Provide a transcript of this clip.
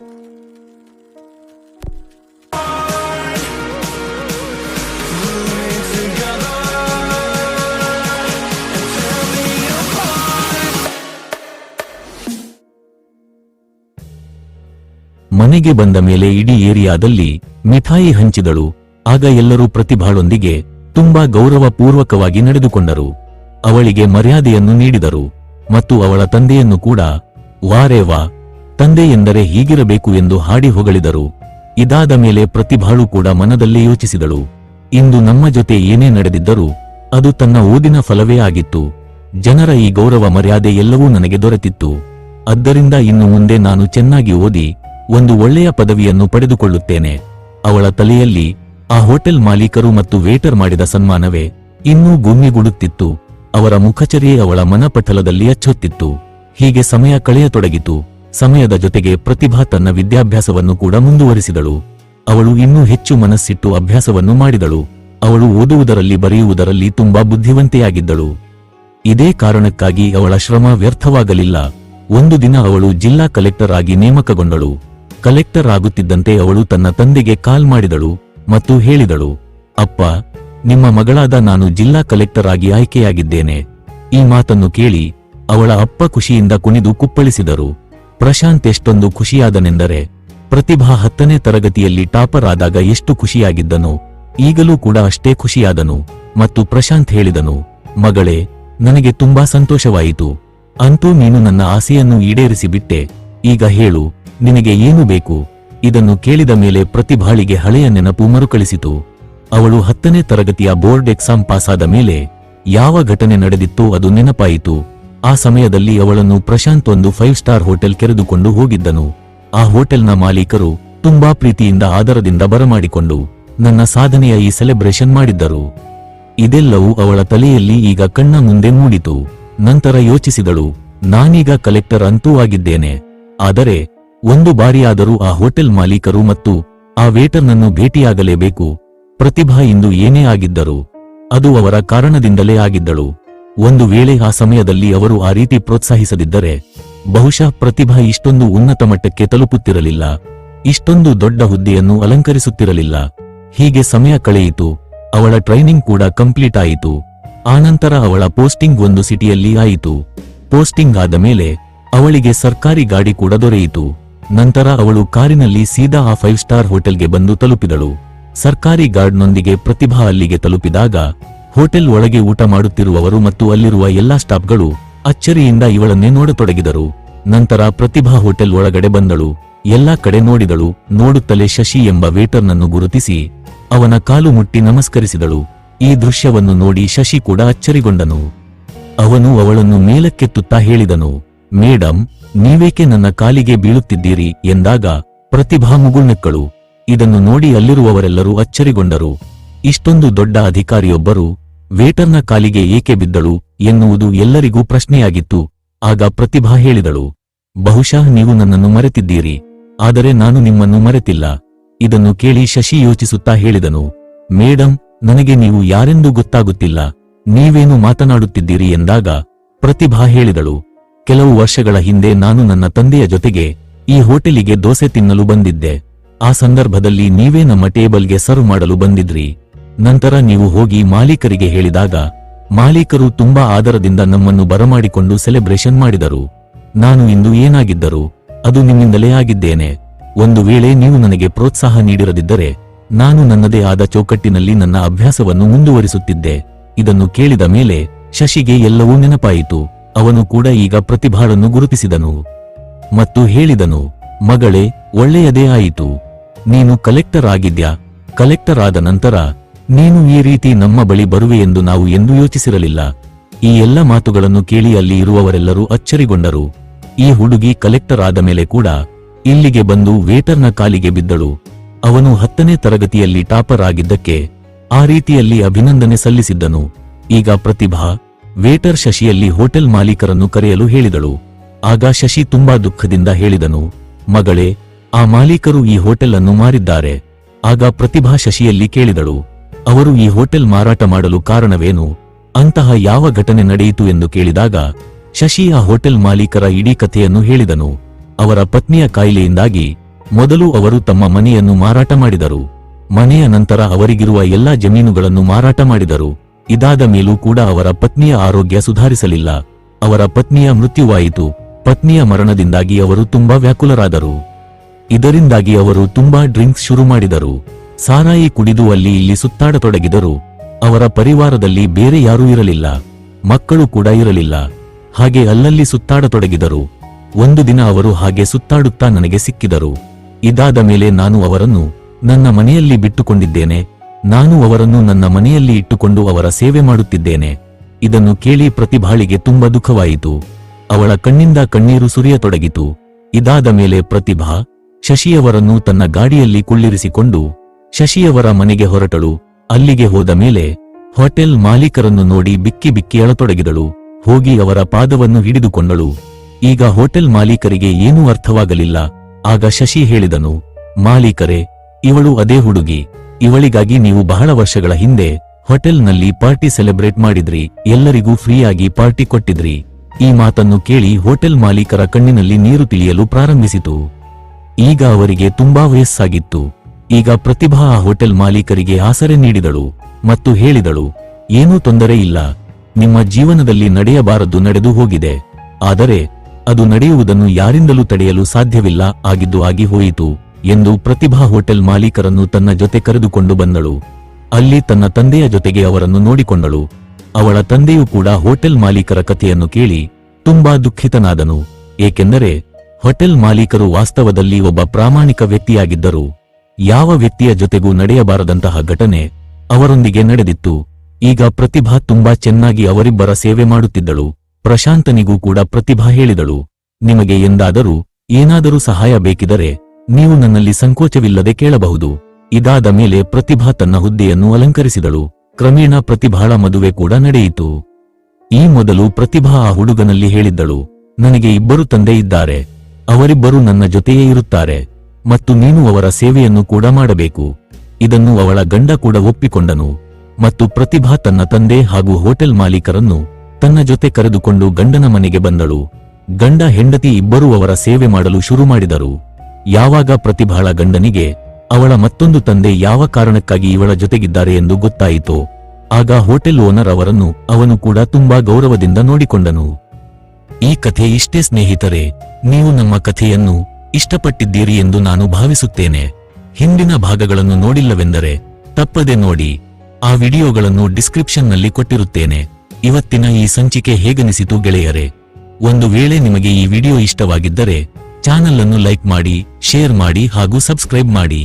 ಮನೆಗೆ ಬಂದ ಮೇಲೆ ಇಡೀ ಏರಿಯಾದಲ್ಲಿ ಮಿಠಾಯಿ ಹಂಚಿದಳು. ಆಗ ಎಲ್ಲರೂ ಪ್ರತಿಭಾಳೊಂದಿಗೆ ತುಂಬಾ ಗೌರವಪೂರ್ವಕವಾಗಿ ನಡೆದುಕೊಂಡರು. ಅವಳಿಗೆ ಮರ್ಯಾದೆಯನ್ನು ನೀಡಿದರು ಮತ್ತು ಅವಳ ತಂದೆಯನ್ನು ಕೂಡ, ವಾರೇ ವಾ ತಂದೆ ಎಂದರೆ ಹೀಗಿರಬೇಕು ಎಂದು ಹಾಡಿ ಹೊಗಳಿದರು. ಇದಾದ ಮೇಲೆ ಪ್ರತಿಭಾಳು ಕೂಡ ಮನದಲ್ಲೇ ಯೋಚಿಸಿದಳು. ಇಂದು ನಮ್ಮ ಜೊತೆ ಏನೇ ನಡೆದಿದ್ದರೂ ಅದು ತನ್ನ ಓದಿನ ಫಲವೇ ಆಗಿತ್ತು. ಜನರ ಈ ಗೌರವ ಮರ್ಯಾದೆ ಎಲ್ಲವೂ ನನಗೆ ದೊರೆತಿತ್ತು. ಆದ್ದರಿಂದ ಇನ್ನು ಮುಂದೆ ನಾನು ಚೆನ್ನಾಗಿ ಓದಿ ಒಂದು ಒಳ್ಳೆಯ ಪದವಿಯನ್ನು ಪಡೆದುಕೊಳ್ಳುತ್ತೇನೆ. ಅವಳ ತಲೆಯಲ್ಲಿ ಆ ಹೋಟೆಲ್ ಮಾಲೀಕರು ಮತ್ತು ವೇಟರ್ ಮಾಡಿದ ಸನ್ಮಾನವೇ ಇನ್ನೂ ಗುಮ್ಮಿಗುಡುತ್ತಿತ್ತು. ಅವರ ಮುಖಚರಿಯೇ ಅವಳ ಮನಪಟಲದಲ್ಲಿ ಅಚ್ಚೊತ್ತಿತ್ತು. ಹೀಗೆ ಸಮಯ ಕಳೆಯತೊಡಗಿತು. ಸಮಯದ ಜೊತೆಗೆ ಪ್ರತಿಭಾ ತನ್ನ ವಿದ್ಯಾಭ್ಯಾಸವನ್ನು ಕೂಡ ಮುಂದುವರಿಸಿದಳು. ಅವಳು ಇನ್ನೂ ಹೆಚ್ಚು ಮನಸ್ಸಿಟ್ಟು ಅಭ್ಯಾಸವನ್ನು ಮಾಡಿದಳು. ಅವಳು ಓದುವುದರಲ್ಲಿ ಬರೆಯುವುದರಲ್ಲಿ ತುಂಬಾ ಬುದ್ಧಿವಂತೆಯಾಗಿದ್ದಳು. ಇದೇ ಕಾರಣಕ್ಕಾಗಿ ಅವಳ ಶ್ರಮ ವ್ಯರ್ಥವಾಗಲಿಲ್ಲ. ಒಂದು ದಿನ ಅವಳು ಜಿಲ್ಲಾ ಕಲೆಕ್ಟರ್ ಆಗಿ ನೇಮಕಗೊಂಡಳು. ಕಲೆಕ್ಟರ್ ಆಗುತ್ತಿದ್ದಂತೆ ಅವಳು ತನ್ನ ತಂದೆಗೆ ಕಾಲ್ ಮಾಡಿದಳು ಮತ್ತು ಹೇಳಿದಳು, ಅಪ್ಪ, ನಿಮ್ಮ ಮಗಳಾದ ನಾನು ಜಿಲ್ಲಾ ಕಲೆಕ್ಟರ್ ಆಗಿ ಆಯ್ಕೆಯಾಗಿದ್ದೇನೆ. ಈ ಮಾತನ್ನು ಕೇಳಿ ಅವಳ ಅಪ್ಪ ಖುಷಿಯಿಂದ ಕುಣಿದು ಕುಪ್ಪಳಿಸಿದರು. ಪ್ರಶಾಂತ್ ಎಷ್ಟೊಂದು ಖುಷಿಯಾದನೆಂದರೆ, ಪ್ರತಿಭಾ ಹತ್ತನೇ ತರಗತಿಯಲ್ಲಿ ಟಾಪರ್ ಆದಾಗ ಎಷ್ಟು ಖುಷಿಯಾಗಿದ್ದನು. ಈಗಲೂ ಕೂಡ ಅಷ್ಟೇ ಖುಷಿಯಾದನು ಮತ್ತು ಪ್ರಶಾಂತ್ ಹೇಳಿದನು, ಮಗಳೇ, ನನಗೆ ತುಂಬಾ ಸಂತೋಷವಾಯಿತು. ಅಂತೂ ನೀನು ನನ್ನ ಆಸೆಯನ್ನು ಈಡೇರಿಸಿಬಿಟ್ಟೆ. ಈಗ ಹೇಳು, ನಿನಗೆ ಏನು ಬೇಕು? ಇದನ್ನು ಕೇಳಿದ ಮೇಲೆ ಪ್ರತಿಭಾಳಿಗೆ ಹಳೆಯ ನೆನಪು ಮರುಕಳಿಸಿತು. ಅವಳು ಹತ್ತನೇ ತರಗತಿಯ ಬೋರ್ಡ್ ಎಕ್ಸಾಮ್ ಪಾಸಾದ ಮೇಲೆ ಯಾವ ಘಟನೆ ನಡೆದಿತ್ತೋ ಅದು ನೆನಪಾಯಿತು. ಆ ಸಮಯದಲ್ಲಿ ಅವಳನ್ನು ಪ್ರಶಾಂತ್ ಒಂದು ಫೈವ್ ಸ್ಟಾರ್ ಹೋಟೆಲ್ ಕೆರೆದುಕೊಂಡು ಹೋಗಿದ್ದನು. ಆ ಹೋಟೆಲ್ನ ಮಾಲೀಕರು ತುಂಬಾ ಪ್ರೀತಿಯಿಂದ ಆದರದಿಂದ ಬರಮಾಡಿಕೊಂಡು ನನ್ನ ಸಾಧನೆಯ ಈ ಸೆಲೆಬ್ರೇಷನ್ ಮಾಡಿದ್ದರು. ಇದೆಲ್ಲವೂ ಅವಳ ತಲೆಯಲ್ಲಿ ಈಗ ಕಣ್ಣ ಮುಂದೆ ಮೂಡಿತು. ನಂತರ ಯೋಚಿಸಿದಳು, ನಾನೀಗ ಕಲೆಕ್ಟರ್ ಅಂತೂ ಆಗಿದ್ದೇನೆ. ಆದರೆ, ಒಂದು ಬಾರಿಯಾದರೂ ಆ ಹೋಟೆಲ್ ಮಾಲೀಕರು ಮತ್ತು ಆ ವೇಟರ್ನನ್ನು ಭೇಟಿಯಾಗಲೇಬೇಕು. ಪ್ರತಿಭಾ ಇಂದು ಏನೇ ಆಗಿದ್ದರು, ಅದು ಅವರ ಕಾರಣದಿಂದಲೇ ಆಗಿದ್ದಳು. ಒಂದು ವೇಳೆ ಆ ಸಮಯದಲ್ಲಿ ಅವರು ಆ ರೀತಿ ಪ್ರೋತ್ಸಾಹಿಸದಿದ್ದರೆ ಬಹುಶಃ ಪ್ರತಿಭಾ ಇಷ್ಟೊಂದು ಉನ್ನತ ಮಟ್ಟಕ್ಕೆ ತಲುಪುತ್ತಿರಲಿಲ್ಲ. ಇಷ್ಟೊಂದು ದೊಡ್ಡ ಹುದ್ದೆಯನ್ನು ಅಲಂಕರಿಸುತ್ತಿರಲಿಲ್ಲ. ಹೀಗೆ ಸಮಯ ಕಳೆಯಿತು. ಅವಳ ಟ್ರೈನಿಂಗ್ ಕೂಡ ಕಂಪ್ಲೀಟ್ ಆಯಿತು. ಆನಂತರ ಅವಳ ಪೋಸ್ಟಿಂಗ್ ಒಂದು ಸಿಟಿಯಲ್ಲಿ ಆಯಿತು. ಪೋಸ್ಟಿಂಗ್ ಆದ ಮೇಲೆ ಅವಳಿಗೆ ಸರ್ಕಾರಿ ಗಾಡಿ ಕೂಡ ದೊರೆಯಿತು. ನಂತರ ಅವಳು ಕಾರಿನಲ್ಲಿ ಸೀದಾ ಆ ಫೈವ್ ಸ್ಟಾರ್ ಹೋಟೆಲ್ಗೆ ಬಂದು ತಲುಪಿದಳು. ಸರ್ಕಾರಿ ಗಾರ್ಡ್ನೊಂದಿಗೆ ಪ್ರತಿಭಾ ಅಲ್ಲಿಗೆ ತಲುಪಿದಾಗ ಹೋಟೆಲ್ ಒಳಗೆ ಊಟ ಮಾಡುತ್ತಿರುವವರು ಮತ್ತು ಅಲ್ಲಿರುವ ಎಲ್ಲಾ ಸ್ಟಾಫ್ಗಳು ಅಚ್ಚರಿಯಿಂದ ಇವಳನ್ನೇ ನೋಡತೊಡಗಿದರು. ನಂತರ ಪ್ರತಿಭಾ ಹೋಟೆಲ್ ಒಳಗಡೆ ಬಂದಳು. ಎಲ್ಲಾ ಕಡೆ ನೋಡಿದಳು. ನೋಡುತ್ತಲೇ ಶಶಿ ಎಂಬ ವೇಟರ್ನನ್ನು ಗುರುತಿಸಿ ಅವನ ಕಾಲು ಮುಟ್ಟಿ ನಮಸ್ಕರಿಸಿದಳು. ಈ ದೃಶ್ಯವನ್ನು ನೋಡಿ ಶಶಿ ಕೂಡ ಅಚ್ಚರಿಗೊಂಡನು. ಅವನು ಅವಳನ್ನು ಮೇಲಕ್ಕೆತ್ತುತ್ತಾ ಹೇಳಿದನು, ಮೇಡಂ, ನೀವೇಕೆ ನನ್ನ ಕಾಲಿಗೆ ಬೀಳುತ್ತಿದ್ದೀರಿ? ಎಂದಾಗ ಪ್ರತಿಭಾ ಮುಗುಳ್ನೆಕ್ಕಳು. ಇದನ್ನು ನೋಡಿ ಅಲ್ಲಿರುವವರೆಲ್ಲರೂ ಅಚ್ಚರಿಗೊಂಡರು. ಇಷ್ಟೊಂದು ದೊಡ್ಡ ಅಧಿಕಾರಿಯೊಬ್ಬರು ವೇಟರ್ನ ಕಾಲಿಗೆ ಏಕೆ ಬಿದ್ದಳು ಎನ್ನುವುದು ಎಲ್ಲರಿಗೂ ಪ್ರಶ್ನೆಯಾಗಿತ್ತು. ಆಗ ಪ್ರತಿಭಾ ಹೇಳಿದಳು, ಬಹುಶಃ ನೀವು ನನ್ನನ್ನು ಮರೆತಿದ್ದೀರಿ, ಆದರೆ ನಾನು ನಿಮ್ಮನ್ನು ಮರೆತಿಲ್ಲ. ಇದನ್ನು ಕೇಳಿ ಶಶಿ ಯೋಚಿಸುತ್ತಾ ಹೇಳಿದನು, ಮೇಡಂ, ನನಗೆ ನೀವು ಯಾರೆಂದು ಗೊತ್ತಾಗುತ್ತಿಲ್ಲ, ನೀವೇನು ಮಾತನಾಡುತ್ತಿದ್ದೀರಿ ಎಂದಾಗ ಪ್ರತಿಭಾ ಹೇಳಿದಳು, ಕೆಲವು ವರ್ಷಗಳ ಹಿಂದೆ ನಾನು ನನ್ನ ತಂದೆಯ ಜೊತೆಗೆ ಈ ಹೋಟೆಲಿಗೆ ದೋಸೆ ತಿನ್ನಲು ಬಂದಿದ್ದೆ. ಆ ಸಂದರ್ಭದಲ್ಲಿ ನೀವೇ ನಮ್ಮ ಟೇಬಲ್ಗೆ ಸರ್ವ್ ಮಾಡಲು ಬಂದಿದ್ರಿ. ನಂತರ ನೀವು ಹೋಗಿ ಮಾಲೀಕರಿಗೆ ಹೇಳಿದಾಗ, ಮಾಲೀಕರು ತುಂಬಾ ಆದರದಿಂದ ನಮ್ಮನ್ನು ಬರಮಾಡಿಕೊಂಡು ಸೆಲೆಬ್ರೇಷನ್ ಮಾಡಿದರು. ನಾನು ಇಂದು ಏನಾಗಿದ್ದರು, ಅದು ನಿಮ್ಮಿಂದಲೇ ಆಗಿದ್ದೇನೆ. ಒಂದು ವೇಳೆ ನೀವು ನನಗೆ ಪ್ರೋತ್ಸಾಹ ನೀಡಿರದಿದ್ದರೆ, ನಾನು ನನ್ನದೇ ಆದ ಚೌಕಟ್ಟಿನಲ್ಲಿ ನನ್ನ ಅಭ್ಯಾಸವನ್ನು ಮುಂದುವರಿಸುತ್ತಿದ್ದೆ. ಇದನ್ನು ಕೇಳಿದ ಮೇಲೆ, ಶಶಿಗೆ ಎಲ್ಲವೂ ನೆನಪಾಯಿತು. ಅವನು ಕೂಡ ಈಗ ಪ್ರತಿಭಾಳನ್ನು ಗುರುತಿಸಿದನು. ಮತ್ತು ಹೇಳಿದನು, ಮಗಳೇ, ಒಳ್ಳೆಯದೇ ಆಯಿತು. ನೀನು ಕಲೆಕ್ಟರ್ ಆಗಿದ್ಯಾ? ಕಲೆಕ್ಟರ್ ಆದ ನಂತರ ನೀನು ಈ ರೀತಿ ನಮ್ಮ ಬಳಿ ಬರುವೆಯೆಂದು ನಾವು ಎಂದೂ ಯೋಚಿಸಿರಲಿಲ್ಲ. ಈ ಎಲ್ಲ ಮಾತುಗಳನ್ನು ಕೇಳಿ ಅಲ್ಲಿ ಇರುವವರೆಲ್ಲರೂ ಅಚ್ಚರಿಗೊಂಡರು. ಈ ಹುಡುಗಿ ಕಲೆಕ್ಟರ್ ಆದ ಮೇಲೆ ಕೂಡ ಇಲ್ಲಿಗೆ ಬಂದು ವೇಟರ್ನ ಕಾಲಿಗೆ ಬಿದ್ದಳು. ಅವನು ಹತ್ತನೇ ತರಗತಿಯಲ್ಲಿ ಟಾಪರ್ ಆಗಿದ್ದಕ್ಕೆ ಆ ರೀತಿಯಲ್ಲಿ ಅಭಿನಂದನೆ ಸಲ್ಲಿಸಿದ್ದನು. ಈಗ ಪ್ರತಿಭಾ ವೇಟರ್ ಶಶಿಯಲ್ಲಿ ಹೋಟೆಲ್ ಮಾಲೀಕರನ್ನು ಕರೆಯಲು ಹೇಳಿದಳು. ಆಗ ಶಶಿ ತುಂಬಾ ದುಃಖದಿಂದ ಹೇಳಿದನು, ಮಗಳೇ, ಆ ಮಾಲೀಕರು ಈ ಹೋಟೆಲ್ ಅನ್ನು ಮಾರಿದ್ದಾರೆ. ಆಗ ಪ್ರತಿಭಾ ಶಶಿಯಲ್ಲಿ ಕೇಳಿದಳು ಅವರು ಈ ಹೋಟೆಲ್ ಮಾರಾಟ ಮಾಡಲು ಕಾರಣವೇನು? ಅಂತಹ ಯಾವ ಘಟನೆ ನಡೆಯಿತು ಎಂದು ಕೇಳಿದಾಗ ಶಶಿ ಆ ಹೋಟೆಲ್ ಮಾಲೀಕರ ಇಡೀ ಕಥೆಯನ್ನು ಹೇಳಿದನು. ಅವರ ಪತ್ನಿಯ ಕಾಯಿಲೆಯಿಂದಾಗಿ ಮೊದಲು ಅವರು ತಮ್ಮ ಮನೆಯನ್ನು ಮಾರಾಟ ಮಾಡಿದರು. ಮನೆಯ ನಂತರ ಅವರಿಗಿರುವ ಎಲ್ಲಾ ಜಮೀನುಗಳನ್ನು ಮಾರಾಟ ಮಾಡಿದರು. ಇದಾದ ಮೇಲೂ ಕೂಡ ಅವರ ಪತ್ನಿಯ ಆರೋಗ್ಯ ಸುಧಾರಿಸಲಿಲ್ಲ. ಅವರ ಪತ್ನಿಯ ಮೃತ್ಯುವಾಯಿತು. ಪತ್ನಿಯ ಮರಣದಿಂದಾಗಿ ಅವರು ತುಂಬಾ ವ್ಯಾಕುಲರಾದರು. ಇದರಿಂದಾಗಿ ಅವರು ತುಂಬಾ ಡ್ರಿಂಕ್ಸ್ ಶುರು ಮಾಡಿದರು. ಸಾರಾಯಿ ಕುಡಿದು ಅಲ್ಲಿ ಇಲ್ಲಿ ಸುತ್ತಾಡತೊಡಗಿದರು ಅವರ ಪರಿವಾರದಲ್ಲಿ ಬೇರೆ ಯಾರೂ ಇರಲಿಲ್ಲ, ಮಕ್ಕಳು ಕೂಡ ಇರಲಿಲ್ಲ. ಹಾಗೆ ಅಲ್ಲಲ್ಲಿ ಸುತ್ತಾಡತೊಡಗಿದರು ಒಂದು ದಿನ ಅವರು ಹಾಗೆ ಸುತ್ತಾಡುತ್ತಾ ನನಗೆ ಸಿಕ್ಕಿದರು. ಇದಾದ ಮೇಲೆ ನಾನು ಅವರನ್ನು ನನ್ನ ಮನೆಯಲ್ಲಿ ಬಿಟ್ಟುಕೊಂಡಿದ್ದೇನೆ, ನಾನು ಅವರನ್ನು ನನ್ನ ಮನೆಯಲ್ಲಿ ಇಟ್ಟುಕೊಂಡು ಅವರ ಸೇವೆ ಮಾಡುತ್ತಿದ್ದೇನೆ. ಇದನ್ನು ಕೇಳಿ ಪ್ರತಿಭಾಳಿಗೆ ತುಂಬಾ ದುಃಖವಾಯಿತು. ಅವಳ ಕಣ್ಣಿಂದ ಕಣ್ಣೀರು ಸುರಿಯತೊಡಗಿತು. ಇದಾದ ಮೇಲೆ ಪ್ರತಿಭಾ ಶಶಿಯವರನ್ನು ತನ್ನ ಗಾಡಿಯಲ್ಲಿ ಕುಳ್ಳಿರಿಸಿಕೊಂಡು ಶಶಿಯವರ ಮನೆಗೆ ಹೊರಟಳು. ಅಲ್ಲಿಗೆ ಹೋದ ಮೇಲೆ ಹೋಟೆಲ್ ಮಾಲೀಕರನ್ನು ನೋಡಿ ಬಿಕ್ಕಿ ಬಿಕ್ಕಿ ಅಳತೊಡಗಿದಳು. ಹೋಗಿ ಅವರ ಪಾದವನ್ನು ಹಿಡಿದುಕೊಂಡಳು ಈಗ ಹೋಟೆಲ್ ಮಾಲೀಕರಿಗೆ ಏನೂ ಅರ್ಥವಾಗಲಿಲ್ಲ. ಆಗ ಶಶಿ ಹೇಳಿದನು, ಮಾಲೀಕರೇ, ಇವಳು ಅದೇ ಹುಡುಗಿ. ಇವಳಿಗಾಗಿ ನೀವು ಬಹಳ ವರ್ಷಗಳ ಹಿಂದೆ ಹೋಟೆಲ್ನಲ್ಲಿ ಪಾರ್ಟಿ ಸೆಲೆಬ್ರೇಟ್ ಮಾಡಿದ್ರಿ. ಎಲ್ಲರಿಗೂ ಫ್ರೀಯಾಗಿ ಪಾರ್ಟಿ ಕೊಟ್ಟಿದ್ರಿ. ಈ ಮಾತನ್ನು ಕೇಳಿ ಹೋಟೆಲ್ ಮಾಲೀಕರ ಕಣ್ಣಿನಲ್ಲಿ ನೀರು ತಿಳಿಯಲು ಪ್ರಾರಂಭಿಸಿತು. ಈಗ ಅವರಿಗೆ ತುಂಬಾ ವಯಸ್ಸಾಗಿತ್ತು. ಈಗ ಪ್ರತಿಭಾ ಆ ಹೋಟೆಲ್ ಮಾಲೀಕರಿಗೆ ಆಸರೆ ನೀಡಿದಳು ಮತ್ತು ಹೇಳಿದಳು, ಏನೂ ತೊಂದರೆ ಇಲ್ಲ. ನಿಮ್ಮ ಜೀವನದಲ್ಲಿ ನಡೆಯಬಾರದು ನಡೆದು ಹೋಗಿದೆ. ಆದರೆ ಅದು ನಡೆಯುವುದನ್ನು ಯಾರಿಂದಲೂ ತಡೆಯಲು ಸಾಧ್ಯವಿಲ್ಲ, ಆಗಿದ್ದು ಆಗಿ ಹೋಯಿತು, ಎಂದು ಪ್ರತಿಭಾ ಹೋಟೆಲ್ ಮಾಲೀಕರನ್ನು ತನ್ನ ಜೊತೆ ಕರೆದುಕೊಂಡು ಬಂದಳು. ಅಲ್ಲಿ ತನ್ನ ತಂದೆಯ ಜೊತೆಗೆ ಅವರನ್ನು ನೋಡಿಕೊಂಡಳು. ಅವಳ ತಂದೆಯೂ ಕೂಡ ಹೋಟೆಲ್ ಮಾಲೀಕರ ಕಥೆಯನ್ನು ಕೇಳಿ ತುಂಬಾ ದುಃಖಿತನಾದನು, ಏಕೆಂದರೆ ಹೋಟೆಲ್ ಮಾಲೀಕರು ವಾಸ್ತವದಲ್ಲಿ ಒಬ್ಬ ಪ್ರಾಮಾಣಿಕ ವ್ಯಕ್ತಿಯಾಗಿದ್ದರು. ಯಾವ ವ್ಯಕ್ತಿಯ ಜೊತೆಗೂ ನಡೆಯಬಾರದಂತಹ ಘಟನೆ ಅವರೊಂದಿಗೆ ನಡೆದಿತ್ತು. ಈಗ ಪ್ರತಿಭಾ ತುಂಬಾ ಚೆನ್ನಾಗಿ ಅವರಿಬ್ಬರ ಸೇವೆ ಮಾಡುತ್ತಿದ್ದಳು. ಪ್ರಶಾಂತನಿಗೂ ಕೂಡ ಪ್ರತಿಭಾ ಹೇಳಿದಳು. ನಿಮಗೆ ಎಂದಾದರೂ ಏನಾದರೂ ಸಹಾಯ ಬೇಕಿದರೆ ನೀವು ನನ್ನಲ್ಲಿ ಸಂಕೋಚವಿಲ್ಲದೆ ಕೇಳಬಹುದು. ಇದಾದ ಮೇಲೆ ಪ್ರತಿಭಾ ತನ್ನ ಹುದ್ದೆಯನ್ನು ಅಲಂಕರಿಸಿದಳು. ಕ್ರಮೇಣ ಪ್ರತಿಭಾಳ ಮದುವೆ ಕೂಡ ನಡೆಯಿತು. ಈ ಮೊದಲು ಪ್ರತಿಭಾ ಆ ಹುಡುಗನಲ್ಲಿ ಹೇಳಿದ್ದಳು, ನನಗೆ ಇಬ್ಬರು ತಂದೆ ಇದ್ದಾರೆ. ಅವರಿಬ್ಬರು ನನ್ನ ಜೊತೆಯೇ ಇರುತ್ತಾರೆ. ಮತ್ತು ನೀನು ಅವರ ಸೇವೆಯನ್ನು ಕೂಡ ಮಾಡಬೇಕು. ಇದನ್ನು ಅವಳ ಗಂಡ ಕೂಡ ಒಪ್ಪಿಕೊಂಡನು. ಮತ್ತು ಪ್ರತಿಭಾ ತನ್ನ ತಂದೆ ಹಾಗೂ ಹೋಟೆಲ್ ಮಾಲೀಕರನ್ನು ತನ್ನ ಜೊತೆ ಕರೆದುಕೊಂಡು ಗಂಡನ ಮನೆಗೆ ಬಂದಳು. ಗಂಡ ಹೆಂಡತಿ ಇಬ್ಬರೂ ಅವರ ಸೇವೆ ಮಾಡಲು ಶುರು ಮಾಡಿದರು. ಯಾವಾಗ ಪ್ರತಿಭಾಳ ಗಂಡನಿಗೆ ಅವಳ ಮತ್ತೊಂದು ತಂದೆ ಯಾವ ಕಾರಣಕ್ಕಾಗಿ ಇವಳ ಜೊತೆಗಿದ್ದಾರೆ ಎಂದು ಗೊತ್ತಾಯಿತು, ಆಗ ಹೋಟೆಲ್ ಓನರ್ ಅವರನ್ನು ಅವನು ಕೂಡ ತುಂಬಾ ಗೌರವದಿಂದ ನೋಡಿಕೊಂಡನು. ಈ ಕಥೆ ಇಷ್ಟೇ ಸ್ನೇಹಿತರೆ, ನೀವು ನಮ್ಮ ಕಥೆಯನ್ನು ಇಷ್ಟಪಟ್ಟಿದ್ದೀರಿ ಎಂದು ನಾನು ಭಾವಿಸುತ್ತೇನೆ. ಹಿಂದಿನ ಭಾಗಗಳನ್ನು ನೋಡಿಲ್ಲವೆಂದರೆ ತಪ್ಪದೆ ನೋಡಿ. ಆ ವಿಡಿಯೋಗಳನ್ನು ಡಿಸ್ಕ್ರಿಪ್ಷನ್ನಲ್ಲಿ ಕೊಟ್ಟಿರುತ್ತೇನೆ. ಇವತ್ತಿನ ಈ ಸಂಚಿಕೆ ಹೇಗನಿಸಿತು ಗೆಳೆಯರೆ? ಒಂದು ವೇಳೆ ನಿಮಗೆ ಈ ವಿಡಿಯೋ ಇಷ್ಟವಾಗಿದ್ದರೆ ಚಾನಲ್ ಅನ್ನು ಲೈಕ್ ಮಾಡಿ, ಶೇರ್ ಮಾಡಿ ಹಾಗೂ ಸಬ್ಸ್ಕ್ರೈಬ್ ಮಾಡಿ.